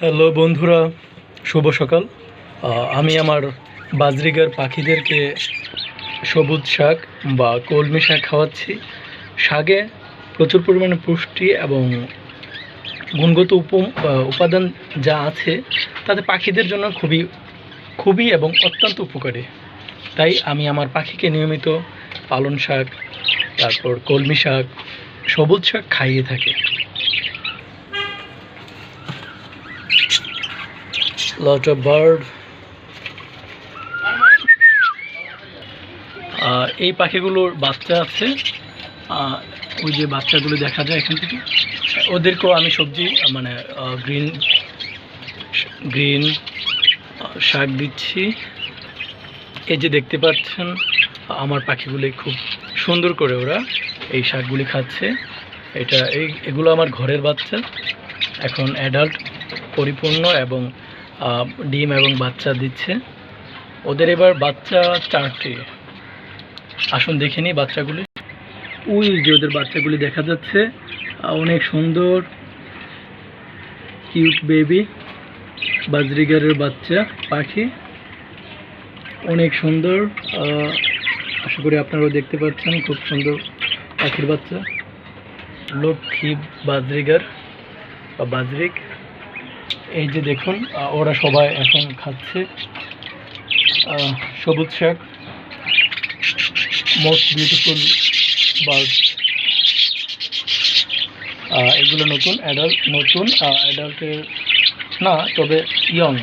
Hello বন্ধুরা, শুভ সকাল। আমি আমার বাজরিগার পাখিদেরকে সবুজ শাক বা কলমি শাক খাওয়াচ্ছি। শাকে প্রচুর পরিমাণে পুষ্টি এবং গুণগত উপ উপাদান যা আছে, তাতে পাখিদের জন্য খুবই খুবই এবং অত্যন্ত উপকারী। তাই আমি আমার পাখিকে নিয়মিত পালন শাক, তারপর কলমি শাক, সবুজ শাক খাইয়ে থাকি। Lot of bird. এই পাখিগুলোর বাচ্চা আছে। ওই যে বাচ্চাগুলো দেখা যায় এখান থেকে। ওদেরকেও আমি সবজি মানে গ্রিন গ্রিন শাক দিচ্ছি। এই যে দেখতে পাচ্ছেন, আমার পাখিগুলি খুব সুন্দর করে ওরা এই শাকগুলি খাচ্ছে। এটা এই, এগুলো আমার ঘরের বাচ্চা। এখন অ্যাডাল্ট পরিপূর্ণ এবং ডিম এবং বাচ্চা দিচ্ছে। ওদের এবার বাচ্চা চারটি। আসুন দেখে নিই বাচ্চাগুলি। ওই যে ওদের বাচ্চাগুলি দেখা যাচ্ছে অনেক সুন্দর, কিউট বেবি, বাজরিগারের বাচ্চা, পাখি, অনেক সুন্দর আশা করি আপনারাও দেখতে পাচ্ছেন, খুব সুন্দর পাখির বাচ্চা। লক্ষ্মী বাজরিগার বা বাজরিক। এই যে দেখুন ওরা সবাই এখন খাচ্ছে সবুজ শাক, মোস্ট বিউটিফুল বার্ড। এগুলো নতুন অ্যাডাল্ট নতুন অ্যাডাল্টের না, তবে ইয়ং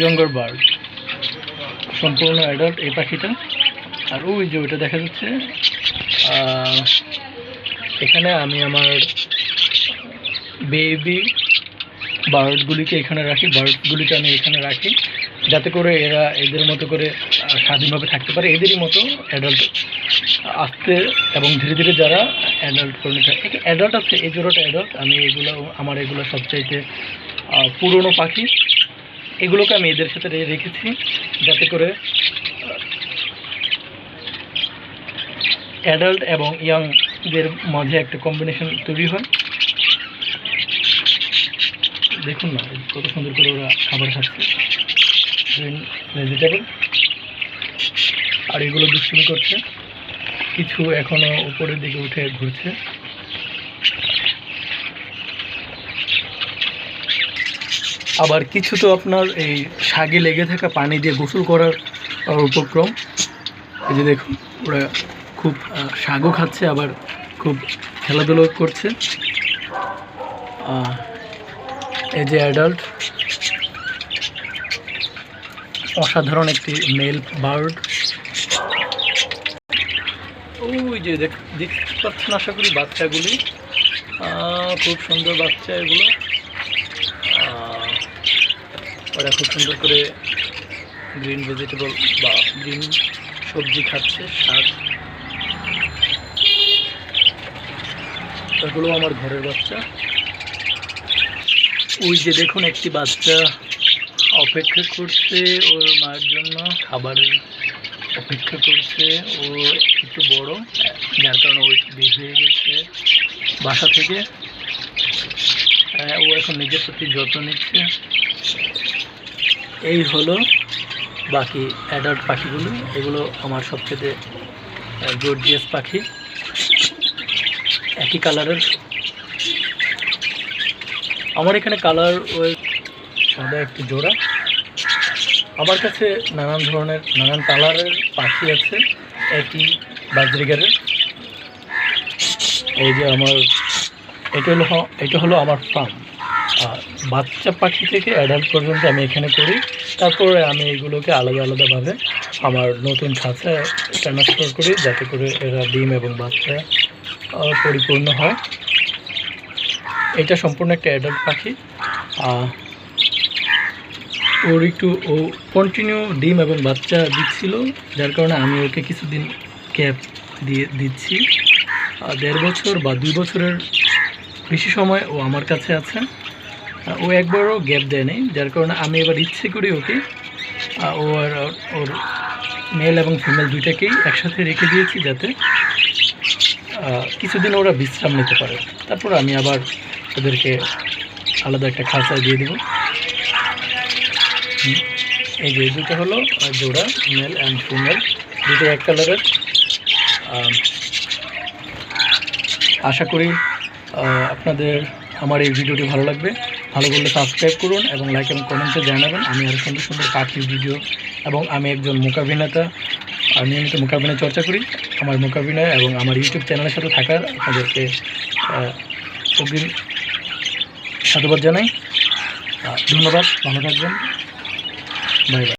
ইয়ঙ্গার বার্ড। সম্পূর্ণ অ্যাডাল্ট এই পাখিটা। আর ওই যে ওইটা দেখা যাচ্ছে এখানে আমি আমার বেবি বার্ডগুলিকে এখানে রাখি বার্ডগুলিকে আমি এখানে রাখি, যাতে করে এরা এদের মতো করে স্বাধীনভাবে থাকতে পারে। এদেরই মতো অ্যাডাল্ট আসতে এবং ধীরে ধীরে যারা অ্যাডাল্ট পরিণত অ্যাডাল্ট আছে, এই জোড়াটা অ্যাডাল্ট আমি এগুলো, আমার এগুলো সবচাইতে পুরনো পাখি। এগুলোকে আমি এদের সাথে রেখেছি, যাতে করে অ্যাডাল্ট এবং ইয়াংদের মাঝে একটা কম্বিনেশন তৈরি হয়। দেখুন না, কত সুন্দর করে ওরা খাবার খাচ্ছে। ভেজিটেবল আর এগুলো দুষ্টুমি করছে। কিছু এখনও উপরের দিকে উঠে ঘুরছে। আবার কিছু তো আপনার এই শাগে লেগে থাকা পানি দিয়ে গোসল করার উপক্রম। এই যে দেখুন, ওরা খুব শাগও খাচ্ছে, আবার খুব খেলাধুলো করছে। এই যে অ্যাডাল্ট অসাধারণ একটি মেল বার্ড ওই যে দেখ, দেখতে পাচ্ছেন আশা করি বাচ্চাগুলি। খুব সুন্দর বাচ্চা এগুলো। ওরা খুব সুন্দর করে গ্রিন ভেজিটেবল বা গ্রিন সবজি খাচ্ছে, শাক। এগুলো আমার ঘরের বাচ্চা। ওই যে দেখুন একটি বাচ্চা অপেক্ষা করছে ওর মায়ের জন্য খাবারের অপেক্ষা করছে, ও একটু বড়, যার কারণে ও একটু বের হয়ে গেছে বাসা থেকে। ও এখন নিজের প্রতি যত্ন নিচ্ছে। এই হলো বাকি অ্যাডাল্ট পাখিগুলো। এগুলো আমার সবচেয়ে জর্জিয়াস পাখি। একই কালারের আমার এখানে কালার ওই সাদা একটি জোড়া। আমার কাছে নানান ধরনের, নানান কালারের পাখি আছে, একই বাজরিগারের। এই যে আমার, এটা হলো এটা হলো আমার ফার্ম আর বাচ্চা পাখি থেকে অ্যাডাল্ট পর্যন্ত আমি এখানে করি। তারপরে আমি এগুলোকে আলাদা আলাদাভাবে আমার নতুন ছাঁচায় ট্রান্সফার করি, যাতে করে এরা ডিম এবং বাচ্চা পরিপূর্ণ হয়। এটা সম্পূর্ণ একটা অ্যাডাল্ট পাখি। ওর একটু, ও কন্টিনিউ ডিম এবং বাচ্চা দিচ্ছিল, যার কারণে আমি ওকে কিছুদিন ক্যাপ দিয়ে, দিচ্ছি। দেড় বছর বা দুই বছরের বেশি সময় ও আমার কাছে আছে। ও একবারও গ্যাপ দেয় নাই, যার কারণে আমি এবার ইচ্ছে করি ওকে ও আর ওর- মেল এবং ফিমেল দুইটাকেই একসাথে রেখে দিয়েছি যাতে কিছুদিন ওরা বিশ্রাম নিতে পারে। তারপর আমি আবার ওদেরকে আলাদা একটা খাঁচায় দিয়ে দেবো। এই যে দুটো হলো জোড়া, মেল অ্যান্ড ফিমেল দুটো এক কালারের আশা করি আপনাদের আমার এই ভিডিওটি ভালো লাগবে। ভালো করলে সাবস্ক্রাইব করুন এবং লাইক এবং কমেন্টে জানাবেন। আমি আরও সুন্দর সুন্দর পাখির ভিডিও এবং আমি একজন মোকাবিনেতা আর নিয়মিত মোকাবিনয় চর্চা করি। আমার মোকাবিনয় এবং আমার ইউটিউব চ্যানেলের সাথে থাকার আপনাদেরকে অগ্রিম সাধুবাদ জানাই। ধন্যবাদ ভালো থাকবেন। Bye bye.